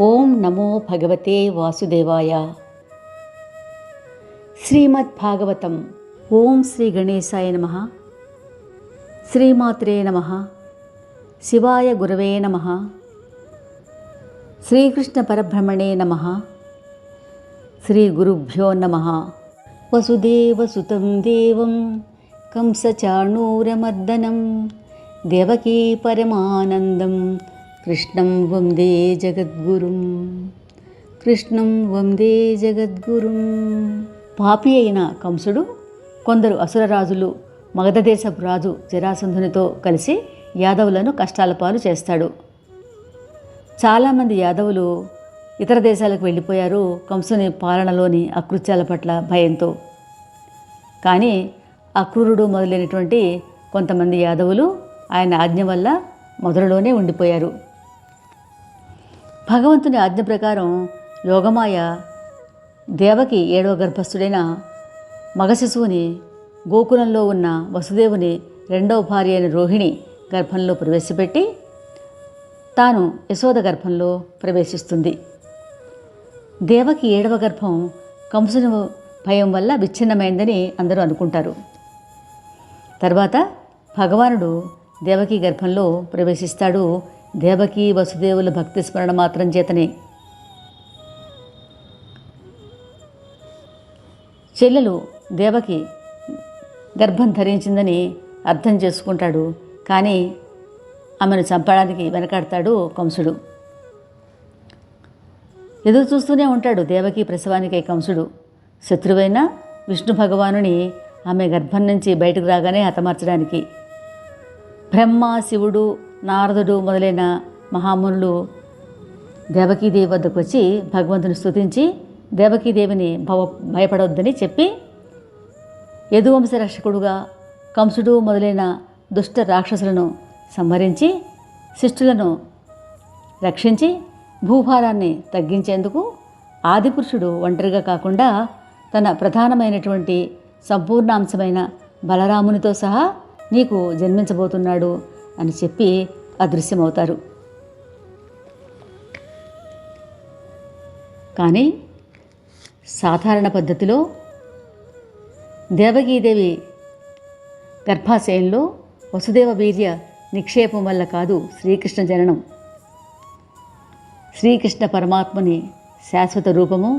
ॐ नमो भगवते वासुदेवाय. श्रीमद्भागवतम् ॐ श्रीगणेशाय नमः. श्रीमात्रे नमः. शिवाय गुरवे नमः. श्रीकृष्णपरब्रह्मणे नमः. श्रीगुरुभ्यो नमः. वसुदेवसुतं देवं कंसचाणूरमर्दनं देवकी देवकीपरमानन्दं కృష్ణం వందే జగద్గురుం. కృష్ణం వందే జగద్గురుం. పాపి అయిన కంసుడు కొందరు అసురరాజులు మగధ దేశపు రాజు జరాసంధునితో కలిసి యాదవులను కష్టాల పాలు చేస్తాడు. చాలామంది యాదవులు ఇతర దేశాలకు వెళ్ళిపోయారు కంసుని పాలనలోని అకృత్యాల పట్ల భయంతో. కానీ అక్రూరుడు మొదలైనటువంటి కొంతమంది యాదవులు ఆయన ఆజ్ఞ వల్ల మొదలులోనే ఉండిపోయారు. భగవంతుని ఆజ్ఞ ప్రకారం యోగమాయ దేవకి ఏడవ గర్భస్థుడైన మగ శిశువుని గోకులంలో ఉన్న వసుదేవుని రెండవ భార్య అయిన రోహిణి గర్భంలో ప్రవేశపెట్టి తాను యశోద గర్భంలో ప్రవేశిస్తుంది. దేవకి ఏడవ గర్భం కంసుని భయం వల్ల విచ్ఛిన్నమైందని అందరూ అనుకుంటారు. తర్వాత భగవానుడు దేవకి గర్భంలో ప్రవేశిస్తాడు దేవకి వసుదేవుల భక్తి స్మరణ మాత్రం చేతనే. చెల్లెలు దేవకి గర్భం ధరించిందని అర్థం చేసుకుంటాడు కానీ ఆమెను చంపడానికి వెనకాడతాడు కంసుడు. ఎదురు చూస్తూనే ఉంటాడు దేవకి ప్రసవానికై కంసుడు. శత్రువైన విష్ణు భగవానుని ఆమె గర్భం నుంచి బయటకు రాగానే హతమార్చడానికి. బ్రహ్మ శివుడు నారదుడు మొదలైన మహామునులు దేవకీదేవి వద్దకు వచ్చి భగవంతుని స్తుతించి దేవకీదేవిని భవ భయపడవద్దని చెప్పి యదువంశ రక్షకుడుగా కంసుడు మొదలైన దుష్ట రాక్షసులను సంహరించి శిష్టులను రక్షించి భూభారాన్ని తగ్గించేందుకు ఆదిపురుషుడు ఒంటరిగా కాకుండా తన ప్రధానమైనటువంటి సంపూర్ణాంశమైన బలరామునితో సహా నీకు జన్మించబోతున్నాడు. అని చెప్పి అదృశ్యమవుతారు. కానీ సాధారణ పద్ధతిలో దేవగీదేవి గర్భాశయంలో వసుదేవ వీర్య నిక్షేపం వల్ల కాదు శ్రీకృష్ణ జననం. శ్రీకృష్ణ పరమాత్మని శాశ్వత రూపము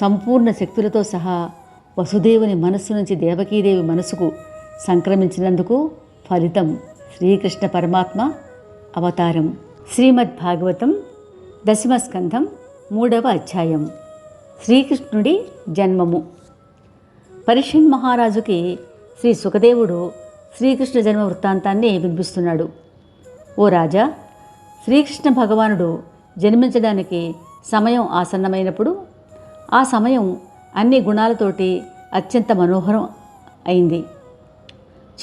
సంపూర్ణ శక్తులతో సహా వసుదేవుని మనస్సు నుంచి దేవకీదేవి మనసుకు సంక్రమించినందుకు ఫలితం శ్రీకృష్ణ పరమాత్మ అవతారం. శ్రీమద్ భాగవతం దశమస్కంధం మూడవ అధ్యాయం. శ్రీకృష్ణుడి జన్మము. పరిషన్ మహారాజుకి శ్రీ సుఖదేవుడు శ్రీకృష్ణ జన్మ వృత్తాంతాన్ని వినిపిస్తున్నాడు. ఓ రాజా శ్రీకృష్ణ భగవానుడు జన్మించడానికి సమయం ఆసన్నమైనప్పుడు ఆ సమయం అన్ని గుణాలతోటి అత్యంత మనోహరం అయింది.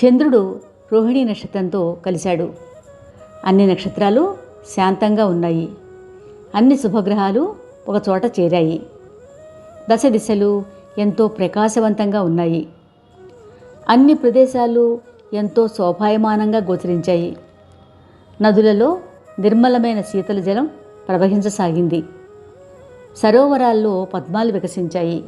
చంద్రుడు రోహిణి నక్షత్రంతో కలిశాడు. అన్ని నక్షత్రాలు శాంతంగా ఉన్నాయి. అన్ని శుభగ్రహాలు ఒక చోట చేరాయి. దశ దిశలు ఎంతో ప్రకాశవంతంగా ఉన్నాయి. అన్ని ప్రదేశాలు ఎంతో శోభాయమానంగా గోచరించాయి. నదులలో నిర్మలమైన శీతల జలం ప్రవహించసాగింది. సరోవరాల్లో పద్మాలు వికసించాయి.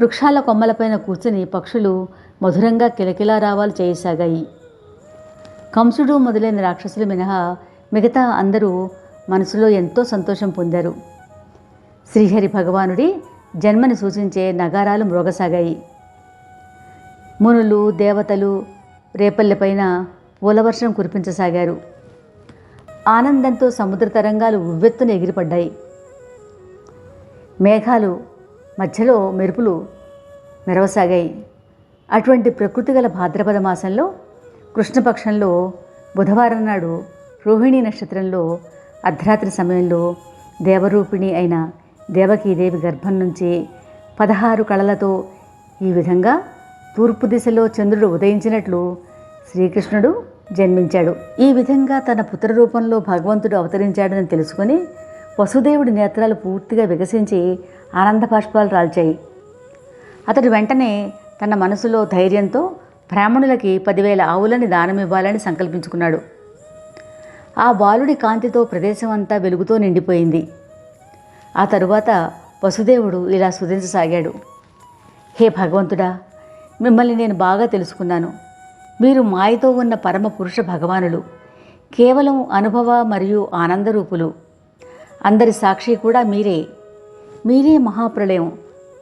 వృక్షాల కొమ్మలపైన కూర్చుని పక్షులు మధురంగా కిలకిలారావాలు చేయసాగాయి. కంసుడు మొదలైన రాక్షసులు మినహా మిగతా అందరూ మనసులో ఎంతో సంతోషం పొందారు. శ్రీహరి భగవానుడి జన్మని సూచించే నగారాలు మ్రోగసాగాయి. మునులు దేవతలు రేపల్లెపైన పూలవర్షం కురిపించసాగారు. ఆనందంతో సముద్ర తరంగాలు ఉవ్వెత్తున ఎగిరిపడ్డాయి. మేఘాలు మధ్యలో మెరుపులు మెరవసాగాయి. అటువంటి ప్రకృతి గల భాద్రపద మాసంలో కృష్ణపక్షంలో బుధవారం నాడు రోహిణి నక్షత్రంలో అర్ధరాత్రి సమయంలో దేవరూపిణి అయిన దేవకీదేవి గర్భం నుంచి పదహారు కళలతో ఈ విధంగా తూర్పు దిశలో చంద్రుడు ఉదయించినట్లు శ్రీకృష్ణుడు జన్మించాడు. ఈ విధంగా తన పుత్ర రూపంలో భగవంతుడు అవతరించాడని తెలుసుకొని వసుదేవుడి నేత్రాలు పూర్తిగా వికసించి ఆనంద బాష్పాలు రాల్చాయి. అతడు వెంటనే తన మనసులో ధైర్యంతో బ్రాహ్మణులకి పదివేల ఆవులని దానమివ్వాలని సంకల్పించుకున్నాడు. ఆ బాలుడి కాంతితో ప్రదేశం అంతా వెలుగుతో నిండిపోయింది. ఆ తరువాత వసుదేవుడు ఇలా సుధించసాగాడు హే భగవంతుడా మిమ్మల్ని నేను బాగా తెలుసుకున్నాను. మీరు మాయతో ఉన్న పరమ పురుష భగవానులు. కేవలం అనుభవ మరియు ఆనందరూపులు అందరి సాక్షి కూడా మీరే. మీరే మహాప్రళయం.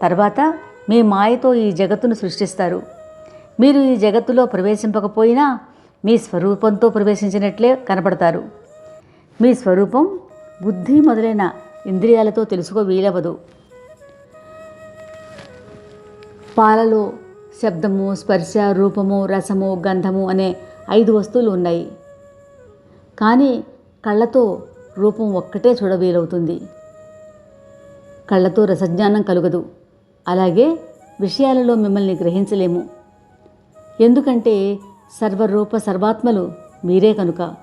తర్వాత మీ మాయతో ఈ జగత్తును సృష్టిస్తారు. మీరు ఈ జగత్తులో ప్రవేశింపకపోయినా మీ స్వరూపంతో ప్రవేశించినట్లే కనపడతారు. మీ స్వరూపం బుద్ధి మొదలైన ఇంద్రియాలతో తెలుసుకో వీలవదు. పాలలో శబ్దము స్పర్శ రూపము రసము గంధము అనే ఐదు వస్తువులు ఉన్నాయి. కానీ కళ్ళతో రూపం ఒక్కటే చూడవీలవుతుంది. కళ్ళతో రసజ్ఞానం కలుగదు. అలాగే విషయాలలో మిమ్మల్ని గ్రహించలేము. ఎందుకంటే సర్వరూప సర్వాత్మలు మీరే కనుక.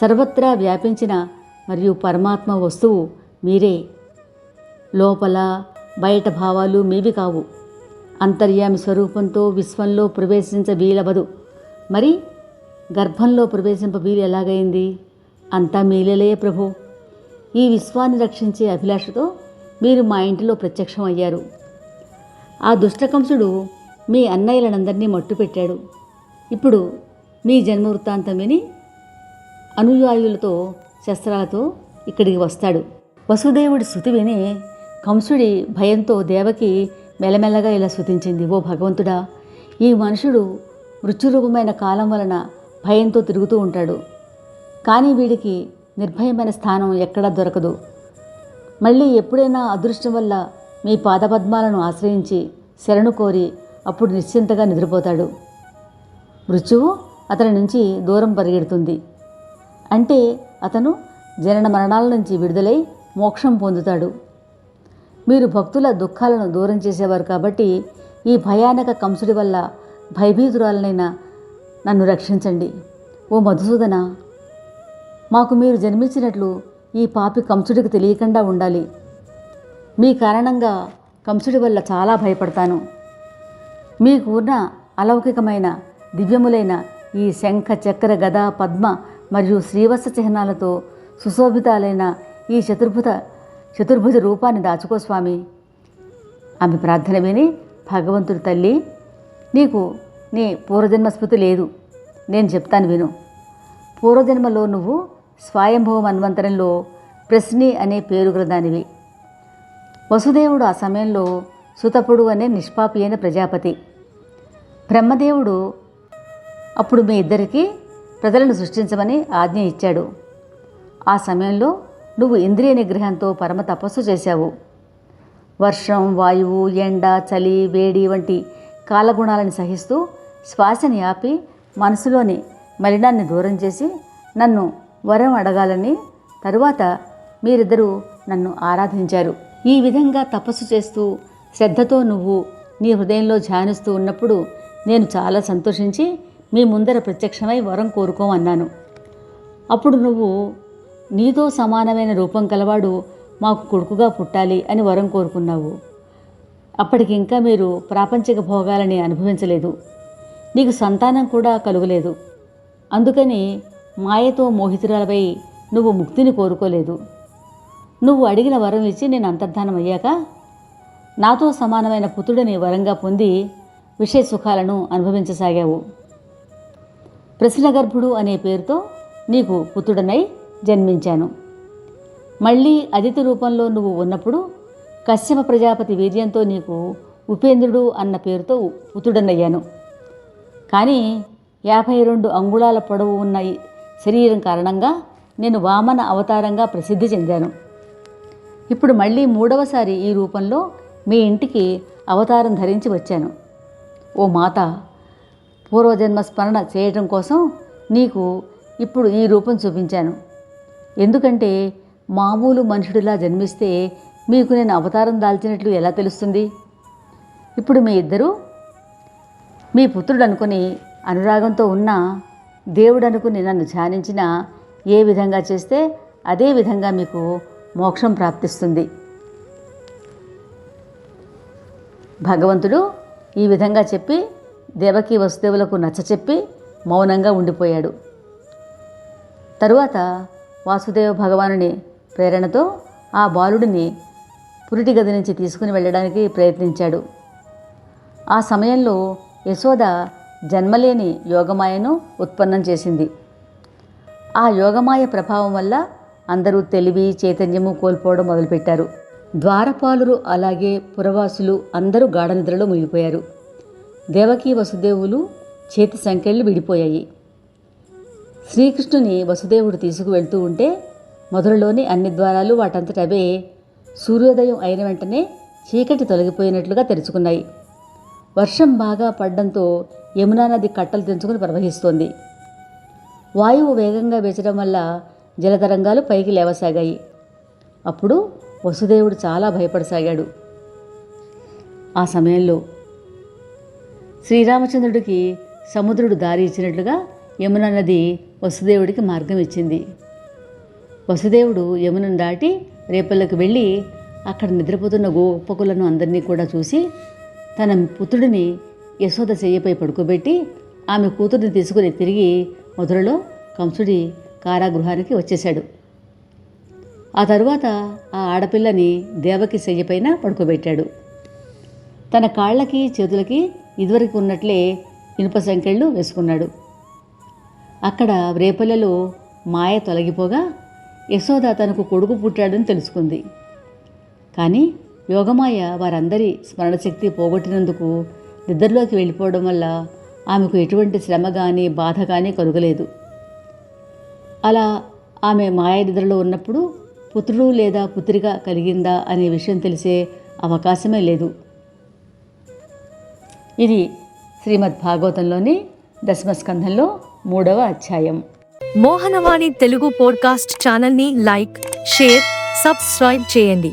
సర్వత్రా వ్యాపించిన మరియు పరమాత్మ వస్తువు మీరే. లోపల బయట భావాలు మీవి కావు. అంతర్యామి స్వరూపంతో విశ్వంలో ప్రవేశించ వీలవదు మరి గర్భంలో ప్రవేశింప వీలు ఎలాగైంది? అంతా మీలలే ప్రభు. ఈ విశ్వాన్ని రక్షించే అభిలాషతో మీరు మా ఇంటిలో ప్రత్యక్షం అయ్యారు. ఆ దుష్టకంసుడు మీ అన్నయ్యలనందరినీ మట్టుపెట్టాడు. ఇప్పుడు మీ జన్మ వృత్తాంతం విని అనుయాయులతో శస్త్రాలతో ఇక్కడికి వస్తాడు. వసుదేవుడి శృతి విని కంసుడి భయంతో దేవకి మెల్లమెల్లగా ఇలా శృతించింది ఓ భగవంతుడా ఈ మనుషుడు మృత్యురూపమైన కాలం వలన భయంతో తిరుగుతూ ఉంటాడు. కానీ వీడికి నిర్భయమైన స్థానం ఎక్కడా దొరకదు. మళ్ళీ ఎప్పుడైనా అదృష్టం వల్ల మీ పాదపద్మాలను ఆశ్రయించి శరణు కోరి అప్పుడు నిశ్చింతగా నిద్రపోతాడు. మృత్యువు అతని నుంచి దూరం పరిగెడుతుంది. అంటే అతను జనన మరణాల నుంచి విడుదలై మోక్షం పొందుతాడు. మీరు భక్తుల దుఃఖాలను దూరం చేసేవారు కాబట్టి ఈ భయానక కంసుడి వల్ల భయభీతురాలనైనా నన్ను రక్షించండి. ఓ మధుసూదన! మాకు మీరు జన్మించినట్లు ఈ పాపి కంసుడికి తెలియకుండా ఉండాలి. మీ కారణంగా కంసుడి వల్ల చాలా భయపడతాను. మీకు ఉన్న అలౌకికమైన దివ్యములైన ఈ శంఖ చక్ర గద పద్మ మరియు శ్రీవత్స చిహ్నాలతో సుశోభితాలైన ఈ చతుర్భుత చతుర్భుజ రూపాన్ని దాచుకో స్వామి. ఆమె ప్రార్థన విని భగవంతుడి తల్లి నీకు నీ పూర్వజన్మ స్మృతి లేదు. నేను చెప్తాను విను. పూర్వజన్మలో నువ్వు స్వయంభవ మన్వంతరంలో ప్రశ్ని అనే పేరు గలదానివి. వసుదేవుడు ఆ సమయంలో సుతపుడు అనే నిష్పాపి అయిన ప్రజాపతి. బ్రహ్మదేవుడు అప్పుడు మీ ఇద్దరికీ ప్రజలను సృష్టించమని ఆజ్ఞ ఇచ్చాడు. ఆ సమయంలో నువ్వు ఇంద్రియ నిగ్రహంతో పరమ తపస్సు చేశావు. వర్షం వాయువు ఎండ చలి వేడి వంటి కాలగుణాలను సహిస్తూ శ్వాసని ఆపి మనసులోని మలినాన్ని దూరం చేసి నన్ను వరం అడగాలని తరువాత మీరిద్దరూ నన్ను ఆరాధించారు. ఈ విధంగా తపస్సు చేస్తూ శ్రద్ధతో నువ్వు నీ హృదయంలో ధ్యానిస్తూ ఉన్నప్పుడు నేను చాలా సంతోషించి మీ ముందర ప్రత్యక్షమై వరం కోరుకోమన్నాను. అప్పుడు నువ్వు నీతో సమానమైన రూపం కలవాడు మాకు కొడుకుగా పుట్టాలి అని వరం కోరుకున్నావు. అప్పటికి ఇంకా మీరు ప్రాపంచిక భోగాలని అనుభవించలేదు. నీకు సంతానం కూడా కలుగలేదు. అందుకని మాయతో మోహితురాలపై నువ్వు ముక్తిని కోరుకోలేదు. నువ్వు అడిగిన వరం ఇచ్చి నేను అంతర్ధానం అయ్యాక నాతో సమానమైన పుత్రుడిని వరంగా పొంది విషయ సుఖాలను అనుభవించసాగావు. ప్రశ్నగర్భుడు అనే పేరుతో నీకు పుత్రుడనై జన్మించాను. మళ్ళీ అతిథి రూపంలో నువ్వు ఉన్నప్పుడు కశ్యప ప్రజాపతి వీర్యంతో నీకు ఉపేంద్రుడు అన్న పేరుతో పుత్రుడనయ్యాను. కానీ యాభై రెండు అంగుళాల పొడవు ఉన్న శరీరం కారణంగా నేను వామన అవతారంగా ప్రసిద్ధి చెందాను. ఇప్పుడు మళ్ళీ మూడవసారి ఈ రూపంలో మీ ఇంటికి అవతారం ధరించి వచ్చాను. ఓ మాత పూర్వజన్మ స్మరణ చేయటం కోసం నీకు ఇప్పుడు ఈ రూపం చూపించాను. ఎందుకంటే మామూలు మనుషుడిలా జన్మిస్తే మీకు నేను అవతారం దాల్చినట్లు ఎలా తెలుస్తుంది? ఇప్పుడు మీ ఇద్దరూ మీ పుత్రుడు అనుకుని అనురాగంతో ఉన్న దేవుడు అనుకుని నన్ను ధ్యానించినా ఏ విధంగా చేస్తే అదే విధంగా మీకు మోక్షం ప్రాప్తిస్తుంది. భగవంతుడు ఈ విధంగా చెప్పి దేవకి వసుదేవులకు నచ్చచెప్పి మౌనంగా ఉండిపోయాడు. తరువాత వాసుదేవ భగవానుని ప్రేరణతో ఆ బాలుడిని పురిటి గది నుంచి తీసుకుని వెళ్ళడానికి ప్రయత్నించాడు. ఆ సమయంలో యశోద జన్మలేని యోగమాయను ఉత్పన్నం చేసింది. ఆ యోగమాయ ప్రభావం వల్ల అందరూ తెలివి చైతన్యము కోల్పోవడం మొదలుపెట్టారు. ద్వారపాలురు అలాగే పురవాసులు అందరూ గాఢనిద్రలో మునిగిపోయారు. దేవకీ వసుదేవులు చేతి సంఖ్యలు విడిపోయాయి. శ్రీకృష్ణుని వసుదేవుడు తీసుకువెళ్తూ ఉంటే మొదలులోని అన్ని ద్వారాలు వాటంతట అవే సూర్యోదయం అయిన వెంటనే చీకటి తొలగిపోయినట్లుగా తెరుచుకున్నాయి. వర్షం బాగా పడడంతో యమునా నది కట్టలు తెంచుకుని ప్రవహిస్తోంది. వాయువు వేగంగా వేచడం వల్ల జలతరంగాలు పైకి లేవసాగాయి. అప్పుడు వసుదేవుడు చాలా భయపడసాగాడు. ఆ సమయంలో శ్రీరామచంద్రుడికి సముద్రుడు దారి ఇచ్చినట్లుగా యమున నది వసుదేవుడికి మార్గం ఇచ్చింది. వసుదేవుడు యమునను దాటి రేపల్లకు వెళ్ళి అక్కడ నిద్రపోతున్న గోపకులను అందరినీ కూడా చూసి తన పుత్రుడిని యశోద చెయ్యపై పడుకోబెట్టి ఆమె కూతురిని తీసుకుని తిరిగి మధురలో కంసుడి కారాగృహానికి వచ్చేశాడు. ఆ తరువాత ఆ ఆడపిల్లని దేవకి శయ్యపైన పడుకోబెట్టాడు. తన కాళ్ళకి చేతులకి ఇదివరకు ఉన్నట్లే ఇనుప సంకెళ్ళు వేసుకున్నాడు. అక్కడ రేపల్లెలో మాయ తొలగిపోగా యశోద తనకు కొడుకు పుట్టాడని తెలుసుకుంది. కానీ యోగమాయ వారందరి స్మరణశక్తి పోగొట్టినందుకు నిద్రలోకి వెళ్ళిపోవడం వల్ల ఆమెకు ఎటువంటి శ్రమ కానీ బాధ కానీ కలుగలేదు. అలా ఆమె మాయ నిద్రలో ఉన్నప్పుడు పుత్రుడు లేదా పుత్రిక కలిగిందా అనే విషయం తెలిసే అవకాశమే లేదు. ఇది శ్రీమద్ భాగవతంలోని దశమస్కంధంలో మూడవ అధ్యాయం. మోహనవాణి తెలుగు పోడ్కాస్ట్ ఛానల్ని లైక్ షేర్ సబ్స్క్రైబ్ చేయండి.